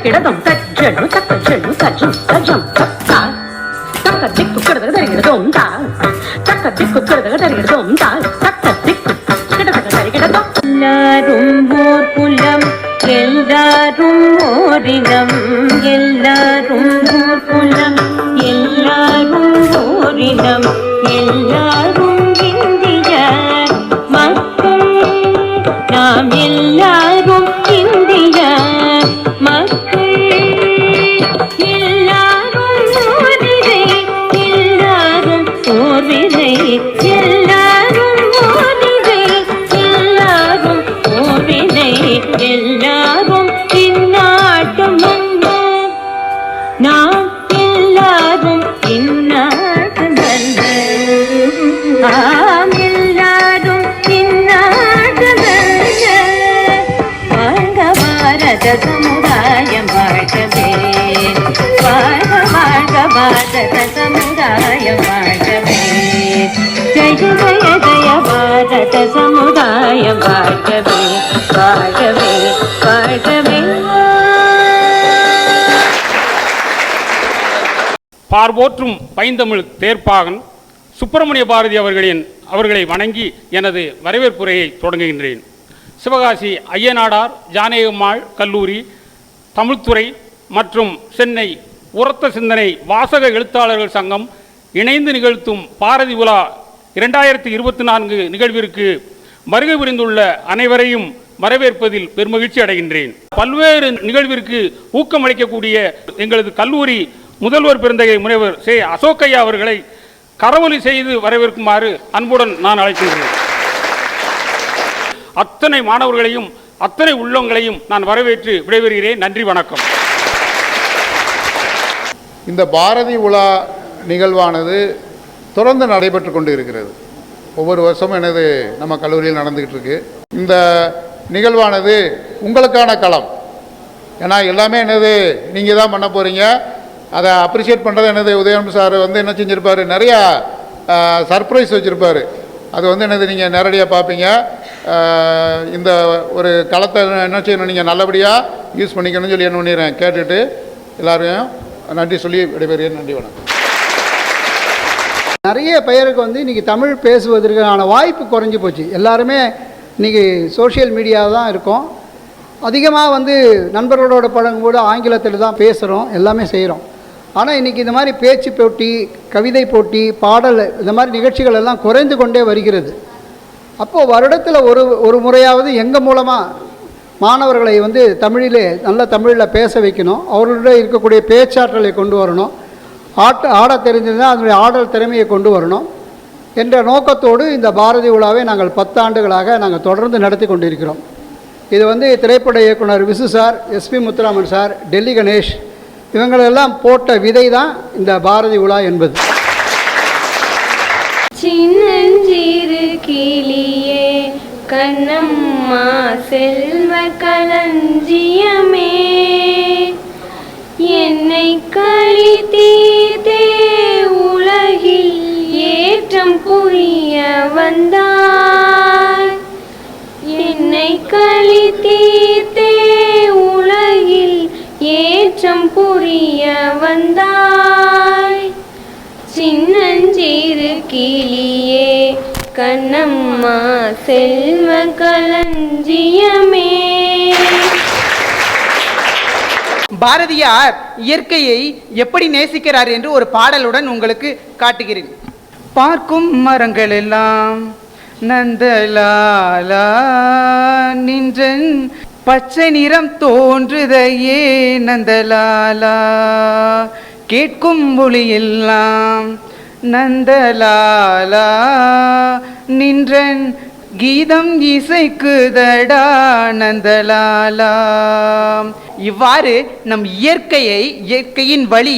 కలంకుతం తడికిడదం తజ్జను తక్కజను తజ్జం తజ్జం తక్క తక్క దిక్కు కడదగ తరిగిడదం తా తక్క దిక్కు కడదగ తరిగిడదం తా తక్క దిక్కు கிடதக தரிகிடதம் எல்லாரும் ஓர் குலம் எல்லாரும் ஓரினம் எல்லாரும் ஓர் குலம் எல்லாரும் ஓரினம் எல்லாரும் ಮಾಡಿ ஜெய பாரத பார்வோற்றும் பைந்தமிழ் தேர்ப்பாகன் சுப்பிரமணிய பாரதி அவர்களின் அவர்களை வணங்கி எனது வரவேற்புரையை தொடங்குகின்றேன். சிவகாசி ஐயனாடார் ஜானகம்மாள் கல்லூரி தமிழ்துறை மற்றும் சென்னை உரத்த சிந்தனை வாசக எழுத்தாளர்கள் சங்கம் இணைந்து நிகழ்த்தும் பாரதி உலா இரண்டாயிரத்தி இருபத்தி நான்கு நிகழ்விற்கு வருகை புரிந்துள்ள அனைவரையும் வரவேற்பதில் பெருமகிழ்ச்சி அடைகின்றேன். பல்வேறு நிகழ்விற்கு ஊக்கமளிக்கக்கூடிய எங்களது கல்லூரி முதல்வர் பிறந்தகை முனைவர் சே. அசோக்கையா அவர்களை கரவொலி செய்து வரவேற்குமாறு அன்புடன் நான் அழைக்கின்றேன். அத்தனை மாணவர்களையும் அத்தனை உள்ளங்களையும் நான் வரவேற்று விடைபெறுகிறேன். நன்றி வணக்கம். இந்த பாரதி உலா நிகழ்வானது தொடர்ந்து நடைபெற்று கொண்டு இருக்கிறது ஒவ்வொரு வருஷமும் எனது நம்ம கல்லூரியில் நடந்துக்கிட்டு இருக்கு. இந்த நிகழ்வானது உங்களுக்கான களம். ஏன்னா எல்லாமே என்னது நீங்கள் தான் பண்ண போகிறீங்க அதை அப்ரிஷியேட் பண்ணுறது என்னது உதயம் சார் வந்து என்ன செஞ்சுருப்பார்? நிறையா சர்ப்ரைஸ் வச்சுருப்பார். அது வந்து என்னது நீங்கள் நேரடியாக பார்ப்பீங்க இந்த ஒரு களத்தை என்ன செய்யணும் நீங்கள் நல்லபடியாக யூஸ் பண்ணிக்கணும்னு சொல்லி என்ன பண்ணிடுறேன் கேட்டுட்டு எல்லாரையும் நன்றி சொல்லி விடைபெறுகிறேன். நன்றி வணக்கம். நிறைய பெயருக்கு வந்து இன்றைக்கி தமிழ் பேசுவதற்கான வாய்ப்பு குறைஞ்சி போச்சு. எல்லாருமே இன்றைக்கி சோஷியல் மீடியாவில் தான் இருக்கோம். அதிகமாக வந்து நண்பர்களோட பழங்கும்போது ஆங்கிலத்தில் தான் பேசுகிறோம் எல்லாமே செய்கிறோம் ஆனால் இன்றைக்கி இந்த மாதிரி பேச்சு போட்டி கவிதை போட்டி பாடல் இந்த மாதிரி நிகழ்ச்சிகள் எல்லாம் குறைந்து கொண்டே வருகிறது. அப்போது வருடத்தில் ஒரு ஒரு முறையாவது எங்கள் மூலமாக மாணவர்களை வந்து தமிழிலே நல்ல தமிழில் பேச வைக்கணும். அவர்களுடைய இருக்கக்கூடிய பேச்சாற்றலை கொண்டு வரணும். ஆட்ட ஆட தெரிஞ்சிருந்தால் அதனுடைய ஆடல் திறமையை கொண்டு வரணும். என்ற நோக்கத்தோடு இந்த பாரதி விழாவை நாங்கள் பத்தாண்டுகளாக நாங்கள் தொடர்ந்து நடத்தி கொண்டிருக்கிறோம். இது வந்து திரைப்பட இயக்குனர் Visu sir SP Muthuraman sir Delhi Ganesh இவங்களெல்லாம் போட்ட விதை தான் இந்த பாரதி விழா என்பது. சின்னஞ்சிறு கிளியே கண்ணம்மா செல்வ களஞ்சியமே. என்னை கழித்தீதே உலகில் ஏற்றம் புரிய வந்தாய். என்னை கழித்தீதே உலகில் ஏற்றம் புரிய வந்தாய். சின்னஞ்சிறு கிளியே கண்ணம்மா செல்வ களஞ்சியமே. பாரதியார் இயற்கையை எப்படி நேசிக்கிறார் என்று ஒரு பாடலுடன் உங்களுக்கு காட்டுகிறேன். பார்க்கும் மரங்கள் எல்லாம் நந்தலாலா நின்றன் பச்சை நிறம் தோன்றுதையே நந்தலாலா. கேட்கும் ஒளியெல்லாம் நந்தலாலா நின்றன் கீதம் இசைக்குதடா நந்தலாலா. இவ்வாறு நம் இயற்கையை இயற்கையின் வழி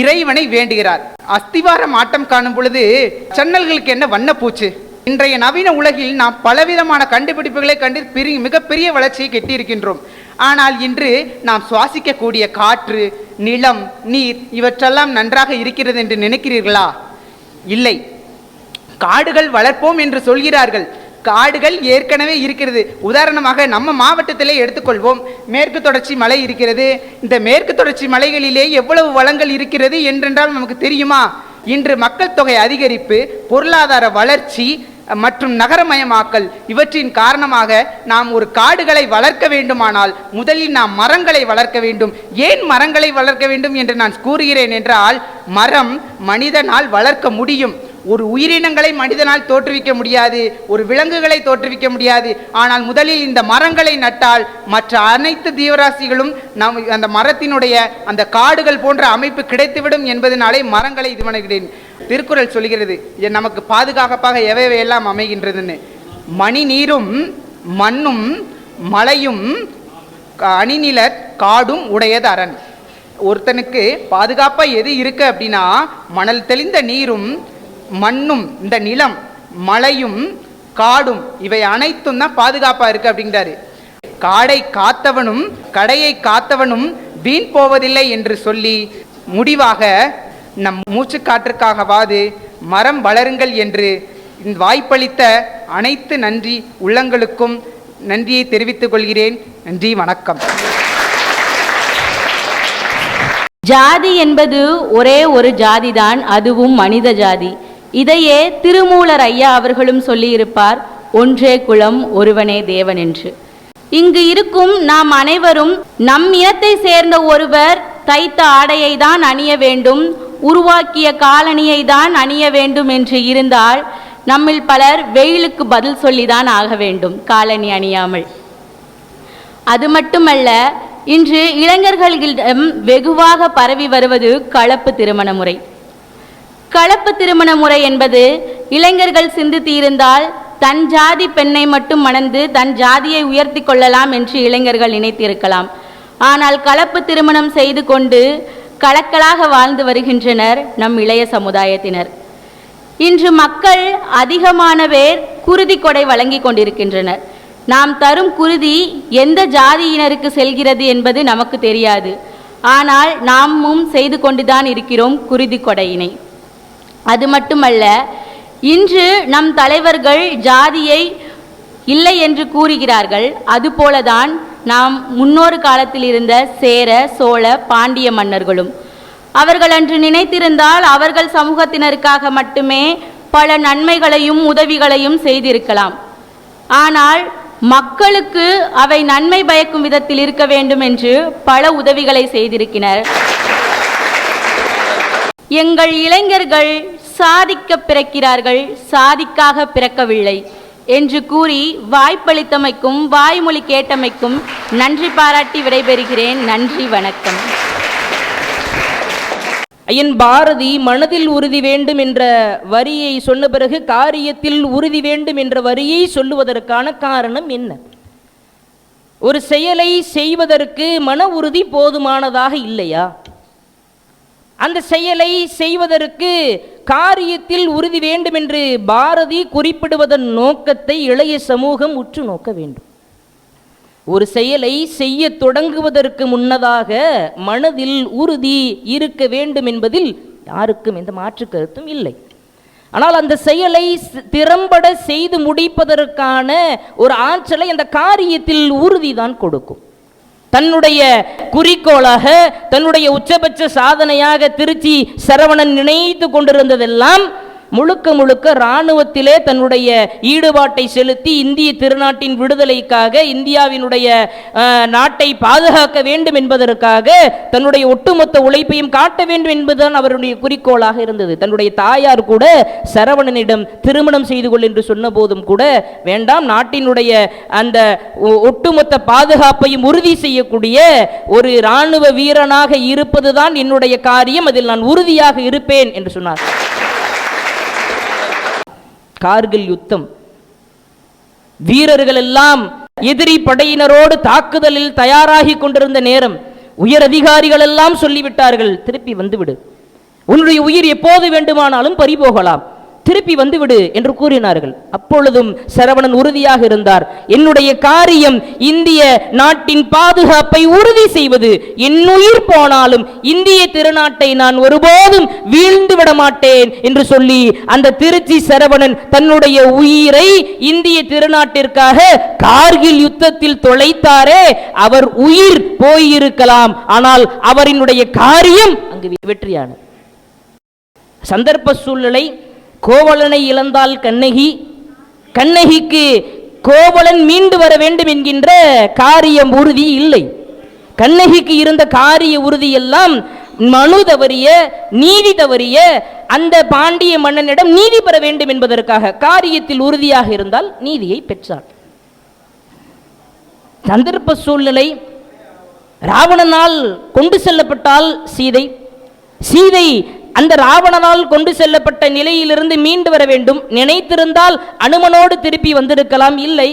இறைவனை வேண்டுகிறார். அஸ்திவாரம் ஆட்டம் காணும் பொழுது சன்னல்களுக்கு என்ன வண்ணப்பூச்சு? இன்றைய நவீன உலகில் நாம் பலவிதமான கண்டுபிடிப்புகளை கண்டு பெரிய மிகப்பெரிய வளர்ச்சியை கெட்டியிருக்கின்றோம். ஆனால் இன்று நாம் சுவாசிக்கக்கூடிய காற்று நிலம் நீர் இவற்றெல்லாம் நன்றாக இருக்கிறது என்று நினைக்கிறீர்களா? இல்லை. காடுகள் வளர்ப்போம் என்று சொல்கிறார்கள். காடுகள் ஏற்கனவே இருக்கிறது. உதாரணமாக நம்ம மாவட்டத்திலே எடுத்துக்கொள்வோம். மேற்கு தொடர்ச்சி மலை இருக்கிறது. இந்த மேற்கு தொடர்ச்சி மலைகளிலே எவ்வளவு வளங்கள் இருக்கிறது என்றென்றால் நமக்கு தெரியுமா? இன்று மக்கள் தொகை அதிகரிப்பு பொருளாதார வளர்ச்சி மற்றும் நகரமயமாக்கல் இவற்றின் காரணமாக நாம் ஒரு காடுகளை வளர்க்க வேண்டுமானால் முதலில் நாம் மரங்களை வளர்க்க வேண்டும். ஏன் மரங்களை வளர்க்க வேண்டும் என்று நான் கூறுகிறேன் என்றால் மரம் மனிதனால் வளர்க்க முடியும். ஒரு உயிரினங்களை மனிதனால் தோற்றுவிக்க முடியாது ஒரு விலங்குகளை தோற்றுவிக்க முடியாது. ஆனால் முதலில் இந்த மரங்களை நட்டால் மற்ற அனைத்து தீவராசிகளும் நம் அந்த மரத்தினுடைய அந்த காடுகள் போன்ற அமைப்பு கிடைத்துவிடும் என்பதனாலே மரங்களை இது பண்ணுகிறேன் திருக்குறள் சொல்கிறது நமக்கு பாதுகாப்பாக எவையவையெல்லாம் அமைகின்றதுன்னு. மணி நீரும் மண்ணும் மலையும் அணிநில காடும் உடையது அரண். ஒருத்தனுக்கு பாதுகாப்பாக எது இருக்கு அப்படின்னா மணல் தெளிந்த நீரும் மண்ணும் இந்த நிலம் மலையும் காடும் இவை அனைத்தும் தான் பாதுகாப்பாக இருக்கு அப்படிங்கிறாரு. காடை காத்தவனும் கடையை காத்தவனும் வீண் போவதில்லை என்று சொல்லி முடிவாக நம் மூச்சு காற்றுக்காகவாது மரம் வளருங்கள் என்று இந்த வாய்ப்பளித்த அனைத்து நன்றி உள்ளங்களுக்கும் நன்றியை தெரிவித்துக் கொள்கிறேன். நன்றி வணக்கம். ஜாதி என்பது ஒரே ஒரு ஜாதிதான் அதுவும் மனித ஜாதி. இதையே திருமூலர் ஐயா அவர்களும் சொல்லியிருப்பார் ஒன்றே குலம் ஒருவனே தேவன் என்று. இங்கு இருக்கும் நாம் அனைவரும் நம் இனத்தை சேர்ந்த ஒருவர் தைத்த ஆடையை தான் அணிய வேண்டும் உருவாக்கிய காலணியை தான் அணிய வேண்டும் என்று இருந்தால் நம்மில் பலர் வெயிலுக்கு பதில் சொல்லிதான் ஆக வேண்டும் காலணி அணியாமல். அது மட்டுமல்ல இன்று இளைஞர்களிடம் வெகுவாக பரவி வருவது கலப்பு திருமண முறை. கலப்பு திருமண முறை என்பது இளைஞர்கள் சிந்தித்து இருந்தால் தன் ஜாதி பெண்ணை மட்டும் மணந்து தன் ஜாதியை உயர்த்தி கொள்ளலாம் என்று இளைஞர்கள் நினைத்திருக்கலாம். ஆனால் கலப்பு திருமணம் செய்து கொண்டு கலக்கலாக வாழ்ந்து வருகின்றனர் நம் இளைய சமுதாயத்தினர். இன்று மக்கள் அதிகமான பேர் குருதி கொடை வழங்கி கொண்டிருக்கின்றனர். நாம் தரும் குருதி எந்த ஜாதியினருக்கு செல்கிறது என்பது நமக்கு தெரியாது. ஆனால் நாமும் செய்து கொண்டுதான் இருக்கிறோம் குருதி கொடையினை. அது மட்டுமல்ல இன்று நம் தலைவர்கள் ஜாதியை இல்லை என்று கூறுகிறார்கள். அதுபோலதான் நாம் முன்னொரு காலத்தில் இருந்த சேர சோழ பாண்டிய மன்னர்களும். அவர்கள் அன்று நினைத்திருந்தால் அவர்கள் சமூகத்தினருக்காக மட்டுமே பல நன்மைகளையும் உதவிகளையும் செய்திருக்கலாம். ஆனால் மக்களுக்கு அவை நன்மை பயக்கும் விதத்தில் இருக்க வேண்டும் என்று பல உதவிகளை செய்திருக்கிறார் எங்கள் இளைஞர்கள் சாதிக்க பிறக்கிறார்கள் சாதிக்காக பிறக்கவில்லை. என்று கூறி வாய்ப்பளித்தமைக்கும் வாய்மொழி கேட்டமைக்கும் நன்றி பாராட்டி விடைபெறுகிறேன். நன்றி வணக்கம். ஐயன் பாரதி மனதில் உறுதி வேண்டும் என்ற வரியை சொன்ன பிறகு காரியத்தில் உறுதி வேண்டும் என்ற வரியை சொல்லுவதற்கான காரணம் என்ன? ஒரு செயலை செய்வதற்கு மன உறுதி போதுமானதாக இல்லையா? அந்த செயலை செய்வதற்கு காரியத்தில் உறுதி வேண்டும் என்று பாரதி குறிப்பிடுவதன் நோக்கத்தை இளைய சமூகம் உற்று நோக்க வேண்டும். ஒரு செயலை செய்ய தொடங்குவதற்கு முன்னதாக மனதில் உறுதி இருக்க வேண்டும் என்பதில் யாருக்கும் எந்த மாற்று கருத்தும் இல்லை. ஆனால் அந்த செயலை திறம்பட செய்து முடிப்பதற்கான ஒரு ஆற்றலை அந்த காரியத்தில் உறுதிதான் கொடுக்கும். தன்னுடைய குறிக்கோளாக தன்னுடைய உச்சபட்ச சாதனையாக திருச்சி சரவணன் நினைத்து கொண்டிருந்ததெல்லாம் முழுக்க முழுக்க இராணுவத்திலே தன்னுடைய ஈடுபாட்டை செலுத்தி இந்திய திருநாட்டின் விடுதலைக்காக இந்தியாவினுடைய நாட்டை பாதுகாக்க வேண்டும் என்பதற்காக தன்னுடைய ஒட்டுமொத்த உழைப்பையும் காட்ட வேண்டும் என்பதுதான் அவருடைய குறிக்கோளாக இருந்தது. தன்னுடைய தாயார் கூட சரவணனிடம் திருமணம் செய்து கொள் என்று சொன்ன போதும் கூட வேண்டாம் நாட்டினுடைய அந்த ஒ- ஒட்டுமொத்த பாதுகாப்பையும் உறுதி செய்யக்கூடிய ஒரு இராணுவ வீரனாக இருப்பதுதான் என்னுடைய காரியம் அதில் நான் உறுதியாக இருப்பேன் என்று சொன்னார். கார்கில் யுத்தம். வீரர்கள் எல்லாம் எதிரி படையினரோடு தாக்குதலில் தயாராகி கொண்டிருந்த நேரம் உயர் அதிகாரிகள் எல்லாம் சொல்லிவிட்டார்கள் திருப்பி வந்துவிடு. உன்னுடைய உயிர் எப்போது வேண்டுமானாலும் பறிபோகலாம். திருப்பி வந்துவிடு என்று கூறினார்கள். அப்பொழுதும் சரவணன் உறுதியாக இருந்தார். என்னுடைய காரியம் இந்திய நாட்டின் பாதுகாப்பை உறுதி செய்வது. என் உயிர் போனாலும் இந்திய திருநாட்டை நான் ஒருபோதும் வீழ்ந்து விட மாட்டேன் என்று சொல்லி அந்த திருச்சி சரவணன் தன்னுடைய உயிரை இந்திய திருநாட்டிற்காக கார்கில் யுத்தத்தில் தொலைத்தாரே அவர் உயிர் போயிருக்கலாம். ஆனால் அவரினுடைய காரியம் அங்கு வெற்றியானது. சந்தர்ப்ப சூழ்நிலை கோவலனை இழந்தால் கண்ணகி கண்ணகிக்கு கோவலன் மீண்டு வர வேண்டும் என்கின்ற காரியம் உறுதி இல்லை. கண்ணகிக்கு இருந்த காரிய உறுதி எல்லாம் மனு தவறிய நீதி தவறிய அந்த பாண்டிய மன்னனிடம் நீதி பெற வேண்டும் என்பதற்காக காரியத்தில் உறுதியாக இருந்தால் நீதியை பெற்றார். சந்தர்ப்ப சூழ்நிலை ராவணனால் கொண்டு செல்லப்பட்டால் சீதை சீதை அந்த ராவணனால் கொண்டு செல்லப்பட்ட நிலையிலிருந்து மீண்டு வர வேண்டும். நினைத்திருந்தால் அனுமனோடு திருப்பி வந்திருக்கலாம். இல்லை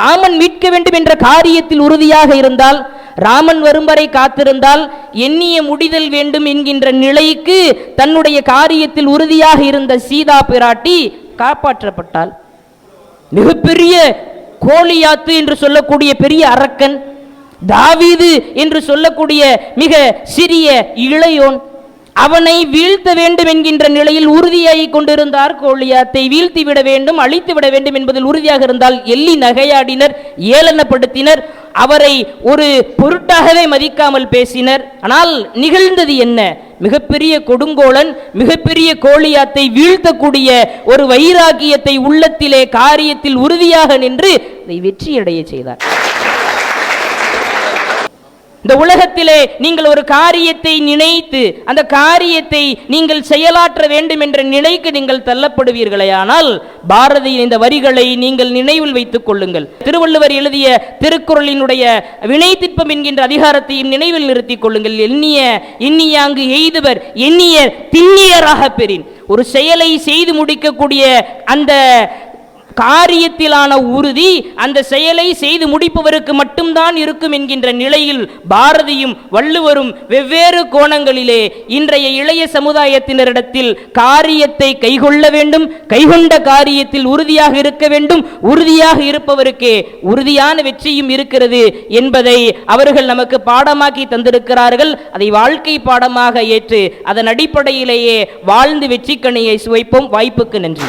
ராமன் மீட்க வேண்டும் என்ற காரியத்தில் உறுதியாக இருந்தால் ராமன் வரும் வரை காத்திருந்தால் எண்ணிய முடிதல் வேண்டும் என்கின்ற நிலைக்கு தன்னுடைய காரியத்தில் உறுதியாக இருந்த சீதா பிராட்டி காப்பாற்றப்பட்டாள். மிகப்பெரிய கோலியாத்து என்று சொல்லக்கூடிய பெரிய அரக்கன் தாவீது என்று சொல்லக்கூடிய மிக சிறிய இளையோன் அவனை வீழ்த்த வேண்டும் என்கின்ற நிலையில் உறுதியாகி கொண்டிருந்தார் கோழியாத்தை வீழ்த்தி விட வேண்டும் அழித்து விட வேண்டும் என்பதில் உறுதியாக இருந்தால் எள்ளி நகையாடினர் ஏளனப்படுத்தினர் அவரை ஒரு பொருட்டாகவே மதிக்காமல் பேசினர். ஆனால் நிகழ்ந்தது என்ன? மிகப்பெரிய கொடுங்கோலன் மிகப்பெரிய கோழியாத்தை வீழ்த்தக்கூடிய ஒரு வைராக்கியத்தை உள்ளத்திலே காரியத்தில் உறுதியாக நின்று அதை வெற்றியடைய செய்தார். இந்த உலகத்திலே நீங்கள் ஒரு காரியத்தை நினைத்து அந்த காரியத்தை நீங்கள் செயலாற்ற வேண்டும் என்ற நிலைக்கு நீங்கள் தள்ளப்படுவீர்களே. ஆனால் பாரதியின் இந்த வரிகளை நீங்கள் நினைவில் வைத்துக் கொள்ளுங்கள். திருவள்ளுவர் எழுதிய திருக்குறளினுடைய வினை திட்பம் என்கின்ற அதிகாரத்தையும் நினைவில் நிறுத்திக் கொள்ளுங்கள். எண்ணிய எண்ணியாங்கு எய்துவர் எண்ணிய திண்ணியராக பெறின். ஒரு செயலை செய்து முடிக்கக்கூடிய அந்த காரியத்திலான உறுதி அந்த செயலை செய்து முடிப்பவருக்கு மட்டும்தான் இருக்கும் என்கின்ற நிலையில் பாரதியும் வள்ளுவரும் வெவ்வேறு கோணங்களிலே இன்றைய இளைய சமுதாயத்தினரிடத்தில் காரியத்தை கைகொள்ள வேண்டும் கைகொண்ட காரியத்தில் உறுதியாக இருக்க வேண்டும் உறுதியாக இருப்பவருக்கே உறுதியான வெற்றியும் இருக்கிறது என்பதை அவர்கள் நமக்கு பாடமாக்கி தந்திருக்கிறார்கள். அதை வாழ்க்கை பாடமாக ஏற்று அதன் அடிப்படையிலேயே வாழ்ந்து வெற்றிக்கணியை சுவைப்போம். வாய்ப்புக்கு நன்றி.